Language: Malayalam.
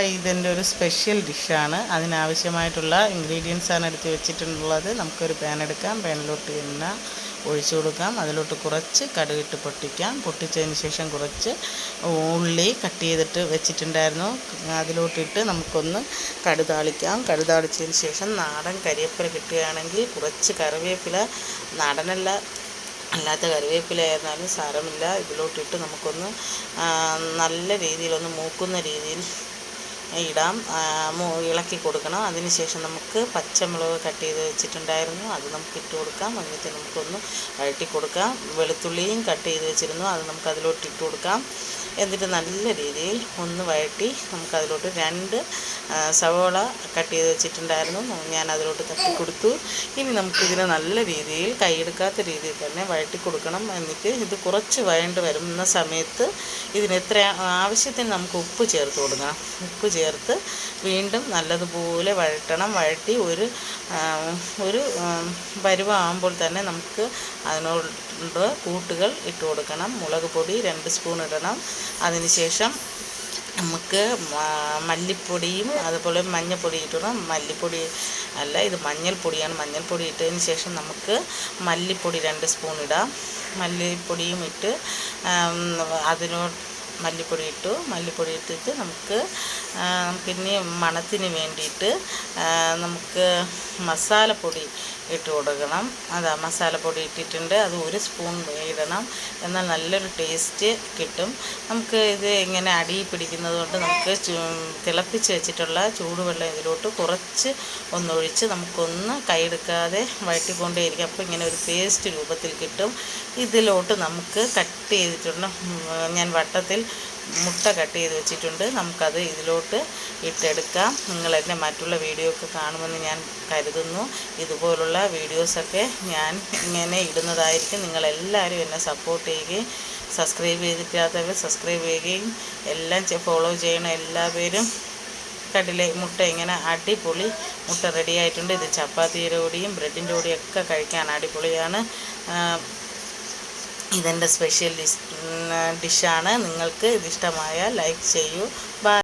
ഇതെന്റെ ഒരു സ്പെഷ്യൽ ഡിഷാണ് അതിനാവശ്യമായിട്ടുള്ള ഇൻഗ്രീഡിയൻസ് ആണ് എടുത്ത് വെച്ചിട്ടുള്ളത്. നമുക്കൊരു പാൻ എടുക്കാം. പാനിലോട്ട് എണ്ണ ഒഴിച്ചു കൊടുക്കാം. അതിലോട്ട് കുറച്ച് കടുകിട്ട് പൊട്ടിക്കാം. പൊട്ടിച്ചതിന് ശേഷം കുറച്ച് ഉള്ളി കട്ട് ചെയ്തിട്ട് വെച്ചിട്ടുണ്ടായിരുന്നു. അതിലോട്ടിട്ട് നമുക്കൊന്ന് കടുതാളിക്കാം. കടുതാളിച്ചതിന് ശേഷം നാടൻ കരിവേപ്പില കിട്ടുകയാണെങ്കിൽ കുറച്ച് കറിവേപ്പില. നാടനല്ല അല്ലാത്ത കറിവേപ്പില ആയിരുന്നാലും സാരമില്ല. ഇതിലോട്ടിട്ട് നമുക്കൊന്ന് നല്ല രീതിയിലൊന്ന് മൂക്കുന്ന രീതിയിൽ ഇടാം. ഇളക്കി കൊടുക്കണം. അതിനുശേഷം നമുക്ക് പച്ചമുളക് കട്ട് ചെയ്ത് വെച്ചിട്ടുണ്ടായിരുന്നു. അത് നമുക്ക് ഇട്ട് കൊടുക്കാം. എന്നിട്ട് നമുക്കൊന്ന് വഴട്ടി കൊടുക്കാം. വെളുത്തുള്ളിയും കട്ട് ചെയ്ത് വെച്ചിരുന്നു. അത് നമുക്ക് അതിലോട്ട് ഇട്ട് കൊടുക്കാം. എന്നിട്ട് നല്ല രീതിയിൽ ഒന്ന് വഴട്ടി നമുക്ക് അതിലോട്ട് രണ്ട് സവോള കട്ട് ചെയ്ത് വെച്ചിട്ടുണ്ടായിരുന്നു. ഞാൻ അതിലോട്ട് തട്ടി കൊടുത്തു. ഇനി നമുക്കിതിനെ നല്ല രീതിയിൽ കൈയെടുക്കാത്ത രീതിയിൽ തന്നെ വഴട്ടി കൊടുക്കണം. എന്നിട്ട് ഇത് കുറച്ച് വഴണ്ട് വരുന്ന സമയത്ത് ഇതിന് എത്ര ആവശ്യത്തിന് നമുക്ക് ഉപ്പ് ചേർത്ത് കൊടുക്കാം ഉപ്പ് ചേർത്ത് വീണ്ടും നല്ലതുപോലെ വഴറ്റണം. വഴറ്റി ഒരു ഒരു പരുവാകുമ്പോൾ തന്നെ നമുക്ക് അതിനോട് കൂട്ടുകൾ ഇട്ട് കൊടുക്കണം. മുളക് പൊടി രണ്ട് സ്പൂൺ ഇടണം. അതിനുശേഷം നമുക്ക് മല്ലിപ്പൊടിയും അതുപോലെ മഞ്ഞൾപ്പൊടി ഇട്ടണം മല്ലിപ്പൊടി അല്ല ഇത് മഞ്ഞൾപ്പൊടിയാണ്. മഞ്ഞൾപ്പൊടി ഇട്ടതിന് ശേഷം നമുക്ക് മല്ലിപ്പൊടി രണ്ട് സ്പൂൺ ഇടാം. മല്ലിപ്പൊടിയും ഇട്ട് അതിനോട് മല്ലിപ്പൊടി ഇട്ടു. മല്ലിപ്പൊടി ഇട്ടിട്ട് നമുക്ക് പിന്നെ മണത്തിന് വേണ്ടിയിട്ട് നമുക്ക് മസാലപ്പൊടി ഇട്ട് കൊടുക്കണം. അതാ മസാലപ്പൊടി ഇട്ടിട്ടുണ്ട്. അത് ഒരു സ്പൂൺ ഇടണം എന്നാൽ നല്ലൊരു ടേസ്റ്റ് കിട്ടും. നമുക്ക് ഇത് ഇങ്ങനെ അടി പിടിക്കുന്നത് കൊണ്ട് നമുക്ക് തിളപ്പിച്ച് വെച്ചിട്ടുള്ള ചൂടുവെള്ളം ഇതിലോട്ട് കുറച്ച് ഒന്നൊഴിച്ച് നമുക്കൊന്ന് കൈയെടുക്കാതെ വഴറ്റിക്കൊണ്ടേയിരിക്കും. അപ്പോൾ ഇങ്ങനെ ഒരു പേസ്റ്റ് രൂപത്തിൽ കിട്ടും. ഇതിലോട്ട് നമുക്ക് കട്ട് ചെയ്തിട്ടുള്ള ഞാൻ വട്ടത്തിൽ മുട്ട കട്ട് ചെയ്ത് വെച്ചിട്ടുണ്ട്. നമുക്കത് ഇതിലോട്ട് ഇട്ടെടുക്കാം. നിങ്ങൾ എന്റെ മറ്റുള്ള വീഡിയോ ഒക്കെ കാണുമെന്ന് ഞാൻ കരുതുന്നു. ഇതുപോലുള്ള വീഡിയോസൊക്കെ ഞാൻ ഇങ്ങനെ ഇടുന്നതായിരിക്കും. നിങ്ങളെല്ലാവരും എന്നെ സപ്പോർട്ട് ചെയ്യുകയും സബ്സ്ക്രൈബ് ചെയ്തിട്ടില്ലാത്തവർ സബ്സ്ക്രൈബ് ചെയ്യുകയും എല്ലാം ഫോളോ ചെയ്യണം എല്ലാവരും കടിലെ മുട്ട ഇങ്ങനെ അടിപൊളി മുട്ട റെഡിയായിട്ടുണ്ട്. ഇത് ചപ്പാത്തിയുടെ കൂടിയും ബ്രെഡിന്റെ കൂടിയും ഒക്കെ കഴിക്കാൻ അടിപൊളിയാണ്. ഇതെന്റെ സ്പെഷ്യൽ ഡിഷ് ഡിഷാണ് നിങ്ങൾക്ക് ഇത് ഇഷ്ടമായാൽ ലൈക്ക് ചെയ്യൂ.